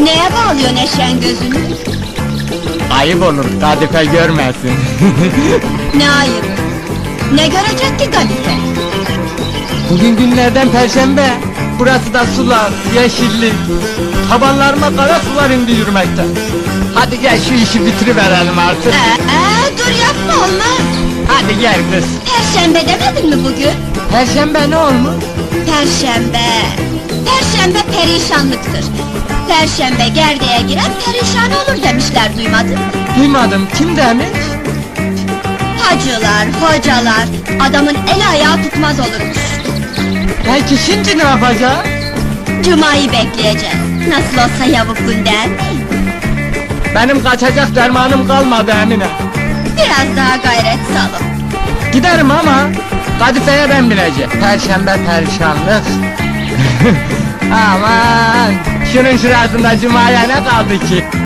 Neye bağlıyor neşen gözünü? Ayıp olur, kadife görmesin. Ne ayıp? Ne görecek ki Gadife? Bugün günlerden perşembe. Burası da sular, yeşillik. Tabanlarıma kara sular indi yürümekten. Hadi gel şu işi bitiriverelim artık. Ee, dur yapma olmaz. Hadi gel kız. Perşembe demedin mi bugün? Perşembe ne olmuş? Perşembe. Perşembe perişanlıktır. Perşembe gerdeğe giren perişan olur demişler duymadın mı? Duymadım, kim demiş? Hacılar, hocalar, adamın el ayağı tutmaz olurmuş. Belki şimdi ne yapacağız? Cuma'yı bekleyeceğiz. Nasıl olsa yavuklun der mi? Benim kaçacak dermanım kalmadı Emine. Biraz daha gayret salın. Giderim ama kadifeye ben bineceğim. Perşembe perişanlık. Aman şunun şurasında cumaya ne kaldı ki?